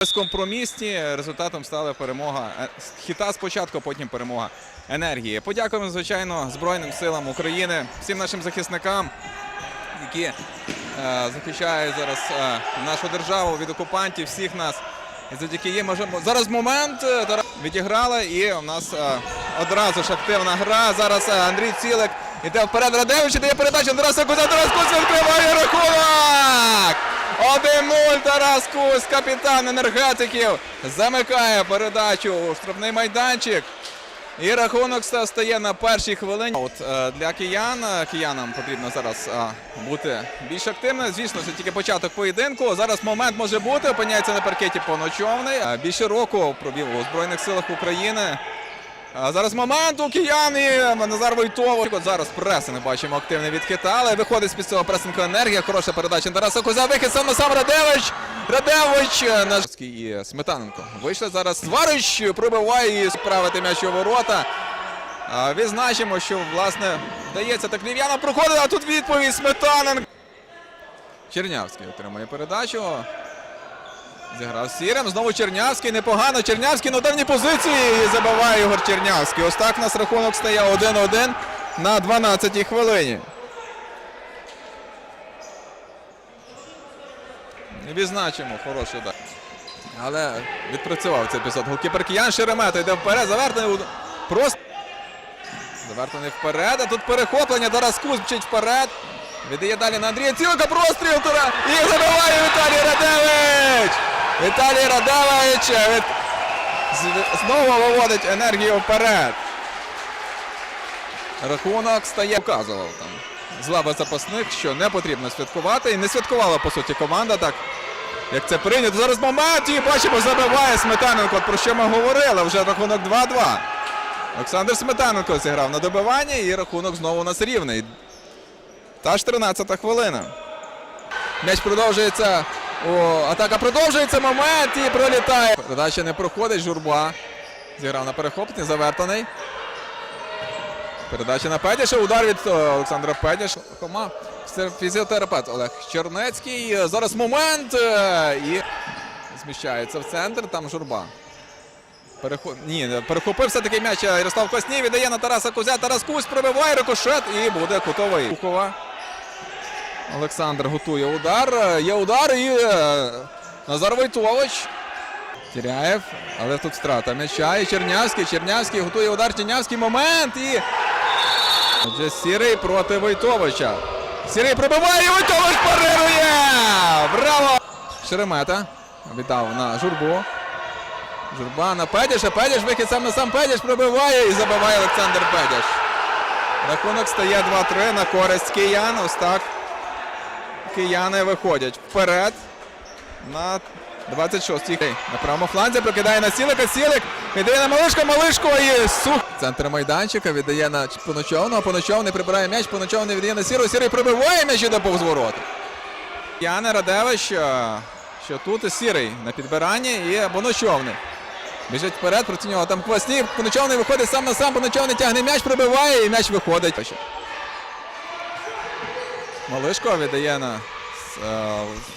Безкомпромісні результатом стала перемога е, хіта спочатку, потім перемога енергії. Подякуємо, звичайно, Збройним силам України, всім нашим захисникам, які е, захищають зараз е, нашу державу від окупантів, всіх нас. І завдяки їм можемо зараз момент е, відіграли, і у нас е, одразу ж активна гра. Зараз е, Андрій Цілик іде вперед. Радевич дає передачу Тараса Кузя. Тарас Кузя відкриває рахунок! 1-0 Тарас Кузь, капітан енергетиків, замикає передачу у штрафний майданчик. І рахунок стає на першій хвилині. От е, для киян е, киянам потрібно зараз е, бути більш активними. Звісно, це тільки початок поєдинку. Зараз момент може бути. Опиняється на паркеті поночовний. Більше року провів у Збройних силах України. Зараз момент у киян і Назар Войтово. От зараз преси не бачимо активний від Кита, але виходить з-під цього пресингу енергія. Хороша передача Тараса Козя. Вихід сам на сам Радевич. Радевич е, наш і Сметаненко. Вийшли зараз. Зварич пробиває і справити м'яч у ворота. Відзначимо, що власне вдається так лів'яна проходить, а тут відповідь Сметаненко. Чернявський отримує передачу. Зіграв сірим. Знову Чернявський. Непогано. Чернявський на ударній позиції. І забиває Ігор Чернявський. Ось так у нас рахунок стає 1-1 на 12-й хвилині. Відзначимо хороший удар. Але відпрацював цей епізод. Голкіпер Киян Шеремета йде вперед. Завертаний. Просто. Завертаний вперед. А тут перехоплення. Тарас Кузь вперед. Віддає далі на Андрія Цілка. Простріл. І забиває. Віталій Радевич е, від... знову виводить енергію вперед. Рахунок стає. Показував там з лави запасних, що не потрібно святкувати. І не святкувала, по суті, команда так, як це прийнято. Зараз момент і бачимо, забиває Сметаненко. Про що ми говорили? Вже рахунок 2-2. Олександр Сметаненко зіграв на добивання і рахунок знову у нас рівний. Та ж 13-та хвилина. М'яч продовжується. О, атака продовжується. Момент і пролітає. Передача не проходить. Журба. Зіграв на перехопленні, завертаний. Передача на Педіша. Удар від е, Олександра Педіша. Хома. Фізіотерапевт Олег Чернецький. Зараз момент. е, І зміщається в центр. Там журба. Перехо... Ні, все-таки м'яч Ярослав Косній, віддає на Тараса Кузя. Тарас Кузь пробиває рикошет і буде кутовий. Ухова. Олександр готує удар. Е, Є удар і е, Назар Войтович. Тіряєв, але тут втрата м'яча. І Чернявський. Чернявський готує удар. Чернявський момент. І Отже, Сірий проти Войтовича. Сірий пробиває Войтович парирує! Браво! Шеремета віддав на журбу. Журба на Педіша. Педіш вихід сам на сам Педіш пробиває і забиває Олександр Педіш. Рахунок стає 2-3 на користь киян. Ось так. Кияни виходять вперед на 26-й. На правому фланзі прокидає на Сілика. Сілик віддає на Малишко. Малишко і сух. Центр майданчика віддає на Поночовного. Поночовний прибирає м'яч. Поночовний віддає на Сіру. Сірий пробиває м'яч іде повз ворота. Яне Радевич, е, що тут Сірий на підбиранні і Поночовний. Біжить вперед, проти нього там Кваснів. Поночовний виходить сам на сам. Поночовний тягне м'яч, пробиває і м'яч виходить. Малишко віддає на е,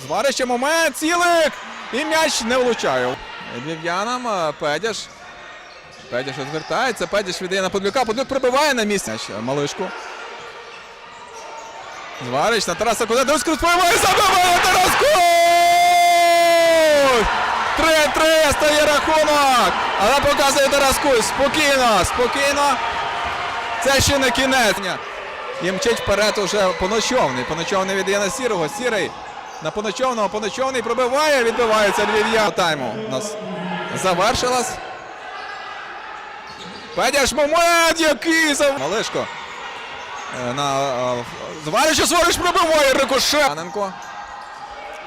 зварище момент. Цілик! І м'яч не влучає. Львів'янам е, Педяш. Педяш розвертається. Педяш віддає на Подлюка. Подлюк прибиває на місце. Е, Малишку. Зварич на Тараса Кузя. Дивись, пробиває, забиває Тарас Кузь! 3-3 стає рахунок. Але показує Тарас Кузь. Спокійно, спокійно. Це ще не кінець. І мчить вперед уже поночовний. Поночовний віддає на сірого. Сірий на поночовного. Поночовний пробиває. Відбивається Львів'я. Тайму у нас завершилась. Педяш момент, який за Малишко. Е, На е, Зварича Зварич пробиває рикошет. Аненко.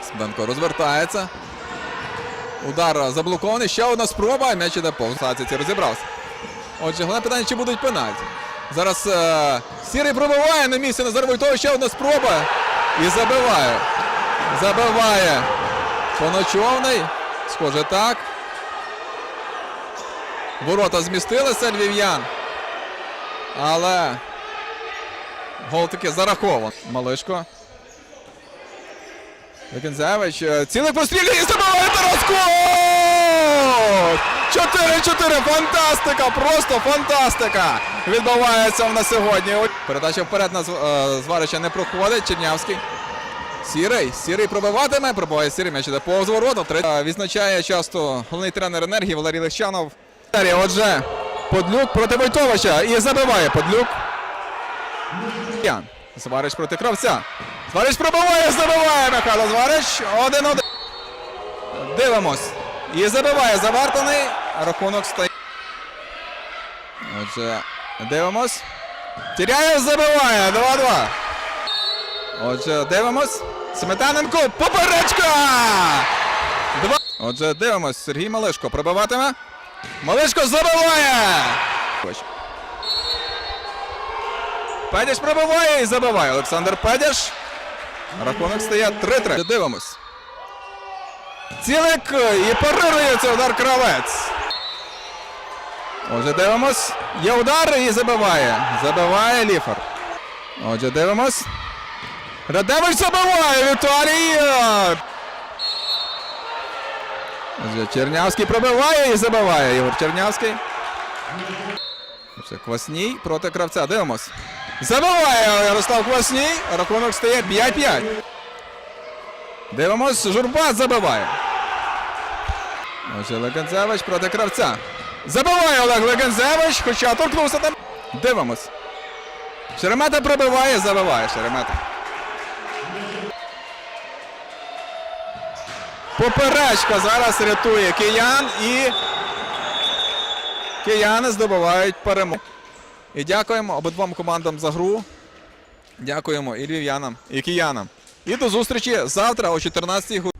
Сменко розвертається. Удар заблокований. Ще одна спроба. М'яч іде повз. Саціці розібрався. Отже, головне питання, чи будуть пенальті. Зараз е, Сірий пробиває на місці Назар Войтович. Ще одна спроба. І забиває. Забиває. Поночовний. Схоже так. Ворота змістилися львів'ян. Але гол таки зарахований. Малишко. Легензевич. е, Цілий постріл і забиває Тарас Кот! 4-4. Фантастика! Просто фантастика! Відбувається в нас сьогодні. Передача вперед на е, Зварича не проходить. Чернявський. Сірий. Сірий пробиватиме. Пробиває Сірий. М'яч іде повз ворота. Е, Відзначає часто головний тренер енергії Валерій. Далі, Отже, Подлюк проти Войтовича. І забиває Подлюк. Зварич проти кравця. Зварич пробиває, забиває Михайло Зварич. Один-один. Дивимось. І забиває завартаний. Рахунок стає. Отже, дивимось. Тіряєв забиває. 2-2. Отже, дивимось. Сметаненко. Поперечка! Два. Отже, дивимось. Сергій Малишко пробиватиме. Малишко забиває! Педяш пробиває і забиває. Олександр Педяш. Рахунок стає 3-3. Дивимось. Цілик і парирує цей удар кравець. Отже, дивимось. Є удар і забиває. Забиває Ліфер. Отже, дивимось. Радевич забиває Віталій. Отже, Чернявський пробиває і забиває Ігор Чернявський. Це Квасній проти кравця. Дивимось. Забиває Ярослав Квасній. Рахунок стає 5-5. Дивимось, Журба забиває. Отже, Легензевич проти кравця. Забиває Олег Легензевич, хоча торкнувся там. Дивимось. Шеремета пробиває, забиває Шеремета. Поперечка зараз рятує киян і кияни здобувають перемогу. І дякуємо обидвом командам за гру. Дякуємо і львів'янам, і киянам. І до зустрічі завтра о 14 годині.